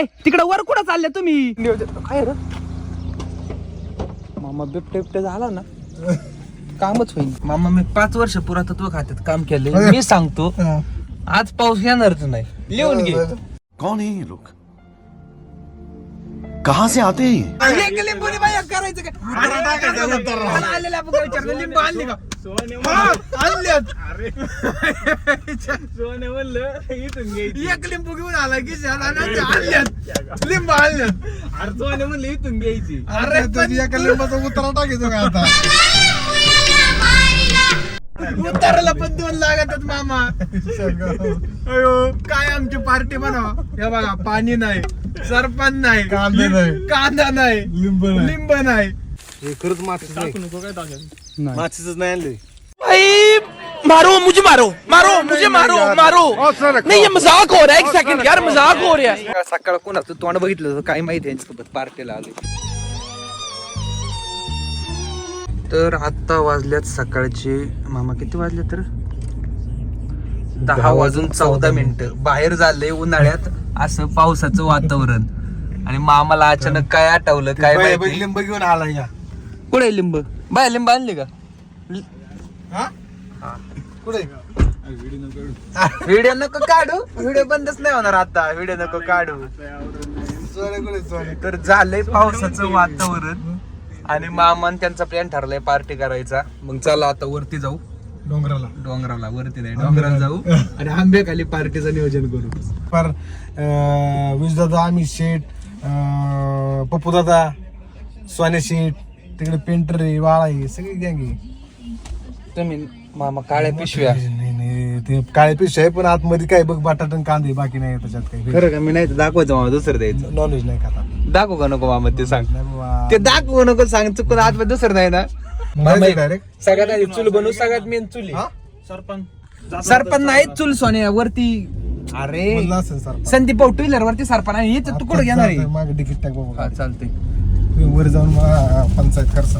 ए तिकडे वर कुठं चालले तुम्ही? काय रे? मामा बिबटे बिबटे झाला ना. कामच होईल मामा मी पाच वर्ष पुरातत्व खात्यात काम केले मी सांगतो आज पाऊस येणारच नाही. लिहून घे. कौन है ये लोग कहां से आते हैं ये? एक लिंबूनी बाया करायचं काय? मला आलेलं आपण काय विचारलं, लिंबू आणली का? हा. एक लिंबू घेऊन आला की आणल्यात. लिंबू आणल्यात. अरे एका लिंबाचा उतरा टाकायचो का आता उताराला पण दोन लागतात मामा अयो काय आमची पार्टी बनवा हे बघा पाणी नाही सरपण नाही कांदा नाही. कांदा नाही लिंब नाही. लिंब नाही. हे खरंच मातीच नाही. मातीच नाही आणले भाई मारो मुझे मारो मारो मुझे मारो मारो. नहीं ये मजाक हो रहा है एक सेकंड यार मजाक हो रहा है। सकाळ कोणाचं तोंड बघितलं होतं? काय माहिती यांच्यासोबत पार्टीला आले तर आता वाजल्यात सकाळचे मामा किती वाजले तर? दहा वाजून चौदा मिनिटं. बाहेर झाले उन्हाळ्यात. असं पावसाचं वातावरण. आणि मामाला अचानक काय आठवलं काय माहिती? लिंब घेऊन आला या. कुठे लिंब? बाय लिंब आणली का? हा? कुठे? व्हिडिओ नको काढू. व्हिडिओ बंदच नाही होणार आता. व्हिडिओ नको काढू. कुठे तर झालंय पावसाचं वातावरण. आणि मामान त्यांचा प्लॅन ठरलाय पार्टी करायचा. मग चला आता वरती जाऊ. डोंगराला. डोंगराला वरती नाही डोंगराला जाऊ आणि आंबे खाली पार्टीचं नियोजन करू. पर विज दादा आम्ही शेठ पप्पू दादा सोने शेठ तिकडे पेंटर आहे वाळा आहे सगळी गँग तुम्ही मामा काळ्या पिशव्या. नाही नाही ते काळे पिश आहे पण आतमध्ये काय बघ बटाट आणि कांदे बाकी नाही त्याच्यात काही. खरं का? मी नाही तर दाखवायचं मामा दुसरं द्यायचं. नॉनव्हेज नाही खाता. दाखवू का नको मामा ते सांग? नाही बाबा. ते दाखवू नको सांग? चुकून आत दुसरं नाही ना? डायरेक्ट सगळ्यात आधी चूल बनवू सगळ्यात मेन चुली हा? सरपण नाही चूल सोन्या वरती. अरे बोलला असेल संदीप भाऊ टू व्हीलर वरती सरपण आहे याचं तू कुठं घेणार आहे. मागे तिकीट टाक बाबा. हा चालतंय. तुम्ही वर जाऊन मला पंचायत करसा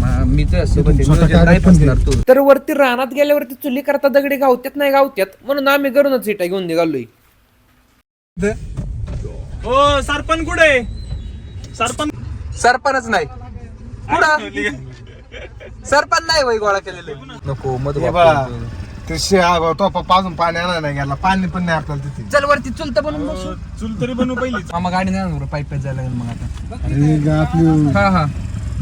मा- मी तर सोबत आहे. स्वतः नियोजन नाही गाडी पण बसणार तू. तर वरती रानात गेल्यावरती चुली करता दगडी गावत्यात नाही गावत्यात? म्हणून आम्ही घरूनच इटा घेऊन निघालोय. हो सरपण कुठे? सरपण सरपणच नाही. कुठं? सरपण नाही वय गोळा केलेले. नको मधु हे बघा ते शे हा, तो पाजून पाणी आणा नाही गेला. पाणी पण नाही आपल्याला तिथे. चल वरती चुलत बनवून बसू. चूल तरी बनवू पहिली मामा गाडी नाही आणणार पाईप जायला लागेल मग आता. अरे आपली हा हा.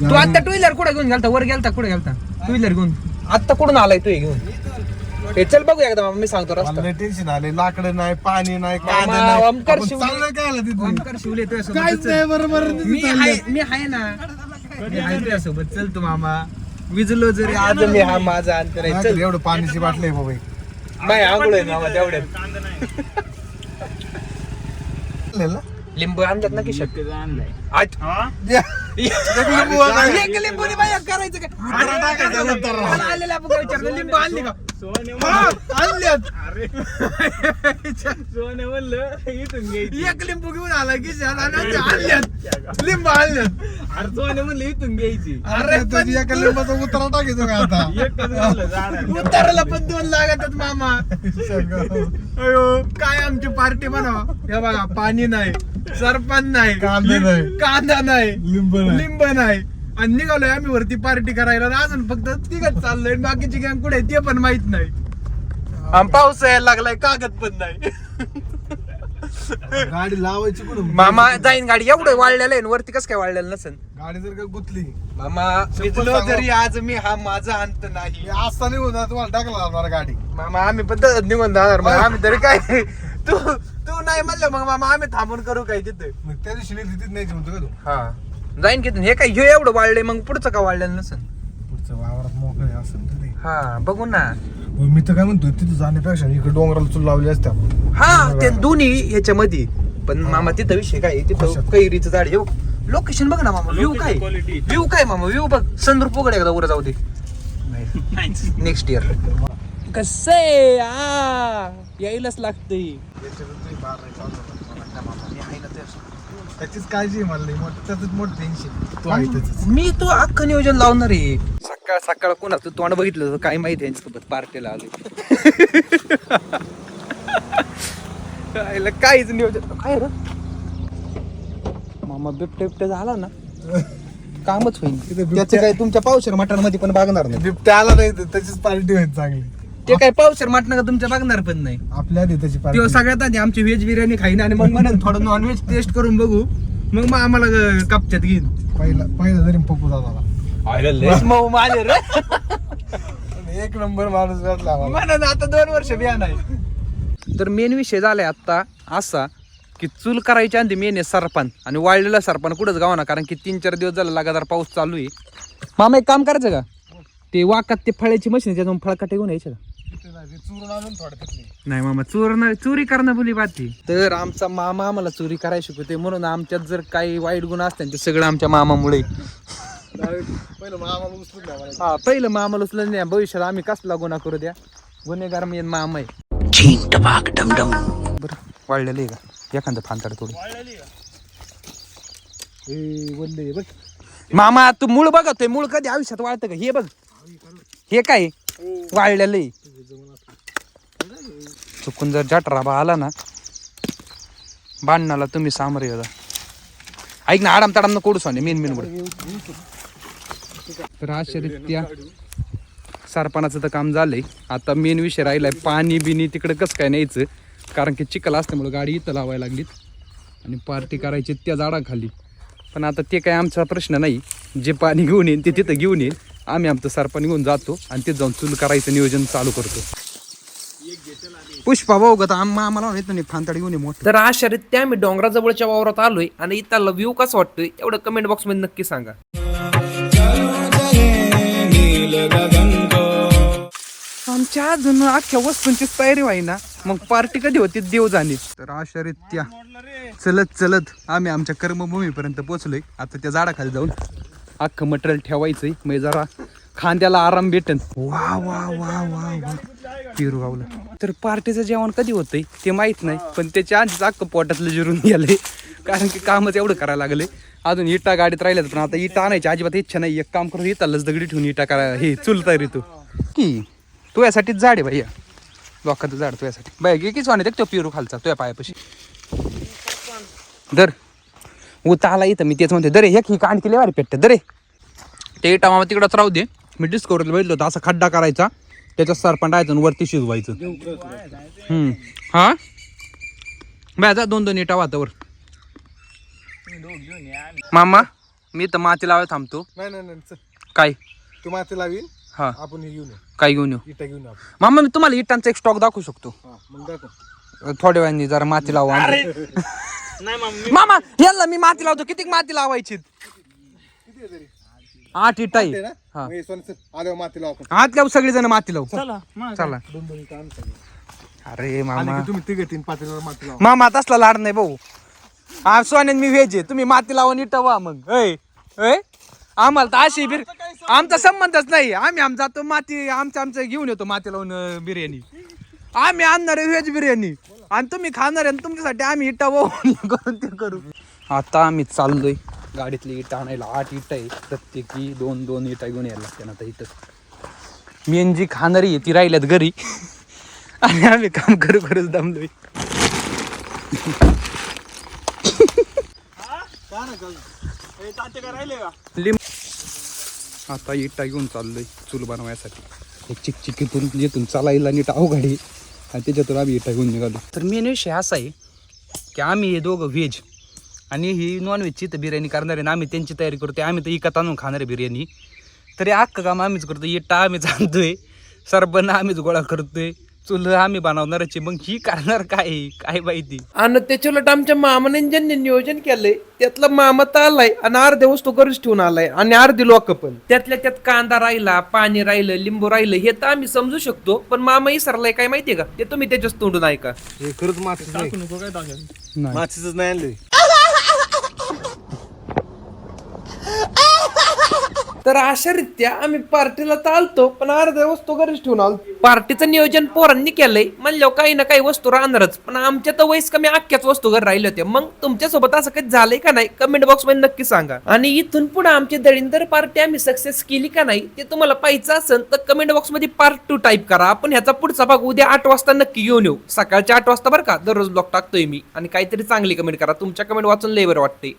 तू आता टू व्हीलर कुठे घेऊन गेलता? वर गेलता कुठे गेलता? टू व्हीलर घेऊन. आता कुठून आलाय तू हे घेऊन? हे चल बघू एकदा मामा मी सांगतो रस्ता. मला टेन्शन आले लाकडं नाही पाणी नाही कांदा मामा, नाही. ओमकार आपण शिवले- चाललोय काय आला ओमकार शिवले तुझ्यासोबत. काहीच चल. नाही बरोबर मी आहे मी आहे ना. मी आहे तुझ्यासोबत. चल तू मामा. विजलो जरी आज मी हा माझा अंतर आहे. चल. एवढं पाण्याची बाटली आहे बाबा बाय आंघोळ आहे तेवढ्यात. ना? लिंबू आणल्यात ना की शक्य. एक बाया करायचं काय? मला आलेलं आपण काय विचारलं, लिंबू आणली का? हा, आणल्यात. सोने म्हणलं इथून घ्यायची. एक लिंबू घेऊन आला की झाला ना ते आणल्यात लिंबू आणल्यात अरे सोने म्हणलं इथून घ्यायची. अरे पण तुझी एका लिंबाचा उतरा टाकायचो का आता? एकच म्हणलं. उताराला पण दोन लागतात मामा. अयो काय आमची पार्टी बनवा. हे बघा पाणी नाही. सरपण नाही कांदा नाही. कांदा नाही लिंब नाही. लिंब नाही. आणि निघालोय आम्ही वरती पार्टी करायला. आणि अजून फक्त तिघच चाललोय. बाकीची गॅंग कुठे आहे ते पण माहीत नाही. आणि पाऊस यायला लागलाय कागद पण नाही. गाडी लावायची कुठं? मामा जाईन गाडी. एवढं वाढलेलं आहे. आणि वरती कसं काय वाढलेलं नसेल? गाडी जर का गुतली. मामा विजलो जरी आज मी हा माझा अंत नाही. असता निघून तुम्हाला टाकला लागणार गाडी. मामा आम्ही पण तसंच निघून जाणार. मग आम्ही तरी काय तू तू नाही म्हणलं मग मामा आम्ही थांबून करू काय तिथे? मग त्या दिवशी नाही तिथे नाही म्हणतो का तू? हा. जाईन की हे काय हे एवढं वाढलंय मग पुढचं का वाढलेलं नसेल? पुढचं वावरात मोकळे असेल तर ते. हा बघू ना. मी तर काय म्हणतो तिथे जाण्यापेक्षा इकडे डोंगराला चूल लावली असते आपण हा ते दोन्ही ह्याच्यामध्ये पण मामा तिथं विषय काय आहे? तिथं कशात? कैरीचं झाड येऊ लोकेशन बघ ना मामा व्ह्यू काय? quality. व्ह्यू काय मामा? व्ह्यू बघ. संदूर पोगड एकदा वर जाऊ दे. नेक्स्ट इयर कसे? यायलाच लागतंय. त्याचीच काळजी मला मोठं. त्याच मोठं टेन्शन तू आहे त्याच मी तो अख्खं नियोजन लावणार आहे. सकाळ सकाळ कोणाचं तोंड बघितलं होतं काय माहिती यांच्यासोबत पार्टीला आले काहीच नियोजन काय रे? मामा बिबटे बिबटे झाला ना. कामच होईल बिबट्या- त्याचं काय तुमच्या पावशेर मटणामध्ये पण बघणार नाही. बिबट्या आला नाही तर त्याचीच पार्टी होईल चांगली. ते काय पावशेर मटण का तुमच्या बघणार पण नाही. आपल्या पार्टी सगळ्यात आधी आमची व्हेज बिर्याणी खाईन आणि मग म्हणून थोडं नॉनव्हेज टेस्ट करून बघू. मग मग आम्हाला ग- कपच्यात घेईन. पहिला पहिला जरी पप्पू दादाला. मऊ माझे रे. एक नंबर माणूस भेटला आम्हाला. म्हणून आता दोन वर्ष बिया नाही. तर मेन विषय झालाय आता असा की चूल करायच्या आधी मेन आहे सरपण आणि वाळलेला सरपण कुठंच गावना कारण की तीन चार दिवस झाला लगातार पाऊस चालू आहे. मामा एक काम करायचं का? ते वाकात ते फळाची मशीन त्याच्यातून फळकाटे घेऊन यायचं का? नाही, ते चुरून आणून थोडं तिथली. नाही मामा चोर नाही चोरी करणं बोली बाती. तर आमचा मामा आम्हाला चोरी करायला शिकवते म्हणून आमच्यात जर काही वाईट गुण असतात ते सगळं आमच्या मामामुळे. पहिलं मग आम्हाला उचलून द्या मला. हा पहिलं मामाला उचलून भविष्यात आम्ही कसला गुन्हा करू द्या? गुन्हेगार मी मामा आहे. बरं वाढलेलं आहे का? एखादं फांताड थोडी ए, वल्ले आहे बघ. मामा तू मूळ बघतोय. मूळ कधी आयुष्यात वाळतं का? हे बघ. हे काय? वाळलेलं आहे. चुकून जर जटराबा आला ना बांधणाला तुम्ही सामोरे होता ऐक ना आडाम ताडाम कोडू सोने मेन मेन तर अशारित्या सरपणाचं तर काम झालंय. आता मेन विषय राहिलाय पाणी बिनी तिकडे कसं काय न्यायचं? कारण की चिखल असल्यामुळे गाडी इथं लावायला लागलीत. आणि पार्टी करायची त्या झाडाखाली. पण आता ते काय आमचा प्रश्न नाही. जे पाणी घेऊन येईन ते तिथं घेऊन येईन. आम्ही आमचं सरपण घेऊन जातो आणि ते जाऊन चूल करायचं नियोजन चालू करतो. पुष्पा भाऊ गत आम्हा आम्हाला येतो नाही फांताड घेऊन ये मोठं. तर अशा रीत्या आम्ही डोंगराजवळच्या वावरात आलोय आणि इथला व्ह्यू कसा वाटतोय एवढं कमेंट बॉक्समध्ये नक्की सांगा. आमच्या अजून अख्ख्या वस्तूंची तयारी व्हायना. मग पार्टी कधी होती? देव जाणे. तर अशा रित्या चलत चलत आम्ही आमच्या कर्मभूमीपर्यंत पोहोचलोय. आता त्या झाडाखाली जाऊन अख्खं मटेरियल ठेवायचंय. मग जरा खांद्याला आराम भेटन. वा वा वा वा वा. पेरू गावला. तर पार्टीचं जेवण कधी होतंय ते माहीत नाही पण त्याच्या आधीच अख्खं पोटातलं जिरून गेलंय. कारण की कामच एवढं करायला लागले अजून इटा गाडीत राहिल्यात पण आता इटा आणायची अजिबात इच्छा नाही एक काम करून इथं दगडी ठेवून इटा करा. हे चुल तयारी तू. की तू यासाठीच झाड आहे भैया. लोकांचं झाड तू यासाठी बाय गे वाणी देख तो पिरू खालचा तुझ्या पायापाशी. दर. उता आला इथं मी तेच म्हणते दरे हे की कांड केले वारी पेटते. दरे. ते इटा मामा तिकडंच राहू दे. मी डिस्कवरीला बघितलं होतं असा खड्डा करायचा त्याच्यात सरपण राहायचं आणि वरती शिजवायचं. हम्म. हा? बाय जा दोन दोन इटा वातावर मामा मी तर माती लावायला थांबतो. नाही नाही नाही चल. काय? तू माती लावीन हा. आपण हे घेऊन येऊ. काय घेऊन येऊ? इटा घेऊन येऊ आपण. मामा मी तुम्हाला इटांचा एक स्टॉक दाखवू शकतो. हा मग दाखव. थोड्या वेळाने जरा माती लावू मामा यांना मी माती लावतो. किती माती लावायची आठ इटा आहे ना? हा. मग हे. आल्यावर माती लावू आपण. आठ लावू. सगळी जण माती लावू चला मग. अरे मामा. तुम्ही तिघे तीन पातेल्यावर माती लावा. मामा तसला लाड नाही भाऊ. हा सोन्यान मी व्हेज आहे. तुम्ही माती लावून इटा वा मग. ऐ ऐ. आम्हाला तर अशी बिर आमचा संबंधच नाही. आम्ही आम जातो माती आमचं आमचं घेऊन येतो माती लावून अं, बिर्याणी. आम्ही आणणार आहे व्हेज बिर्याणी. आणि तुम्ही खाणार आहे आणि तुमच्यासाठी आम्ही इटा वाहून करून ते करू. आता आम्ही चाललोय. गाडीतली इटा आणायला आठ इट आहे. प्रत्येकी दोन दोन इटा घेऊन यायला लागते ना आता इथं. मेन जी खाणारी आहे ती राहिल्यात घरी. आणि आम्ही काम करू करूच दमलोय. राहिले का आता इटा घेऊन चाललोय चूल बनवायसाठी. हे चिकचिकीतून जिथून चालायला नीट अवघड आहे. आणि त्याच्यातून आम्ही इटा घेऊन निघालो. तर मेन विषय असा आहे की आम्ही हे दोघं व्हेज आणि ही नॉनव्हेजची तर बिर्याणी करणार आहे ना आम्ही त्यांची तयारी करतोय. आम्ही तर इकत आणून खाणार आहे बिर्याणी. तरी अख्खं काम आम्हीच करतोय. इटा आम्हीच आणतोय. सरबन आम्हीच गोळा करतोय. चूल आम्ही बनवणारच मग ही करणार काय? काय माहिती? आणि त्याच्यावर आमच्या मामाने ज्यांनी नियोजन केलंय त्यातला मामा तर आलाय आणि अर्धे वस्तू घरीच ठेवून आलाय आणि अर्धी लोक पण. त्यातल्या त्यात कांदा राहिला पाणी राहिलं लिंबू राहिलं हे तर आम्ही समजू शकतो पण मामा इसरलाय काय माहितीये का? ते तुम्ही त्याच्याच तोंडून ऐका. हे खरंच मातीच नाही नको काय टाकायचं नाही मातीच नाही आणले तर अशा रित्या आम्ही पार्टीला चालतो पण अर्ध्या वस्तू घरीच ठेवून आलो. पार्टीचं नियोजन पोरांनी केलंय म्हणल्यावर काही ना काही वस्तू राहणारच. पण आमच्या तर वयस कमी अख्ख्याच वस्तू घर राहिले होते. मग तुमच्यासोबत असं काही झालंय का नाही? कमेंट बॉक्समध्ये नक्की सांगा. आणि इथून पुढे आमची दळिंदर पार्टी आम्ही सक्सेस केली का नाही ते तुम्हाला पाहिजे असेल तर कमेंट बॉक्समध्ये पार्ट टू टाईप करा. आपण ह्याचा पुढचा भाग उद्या आठ वाजता नक्की घेऊन येऊ. सकाळच्या आठ वाजता बरं का? दररोज ब्लॉग टाकतोय मी. आणि काहीतरी चांगली कमेंट करा. तुमच्या कमेंट वाचून लेबर वाटते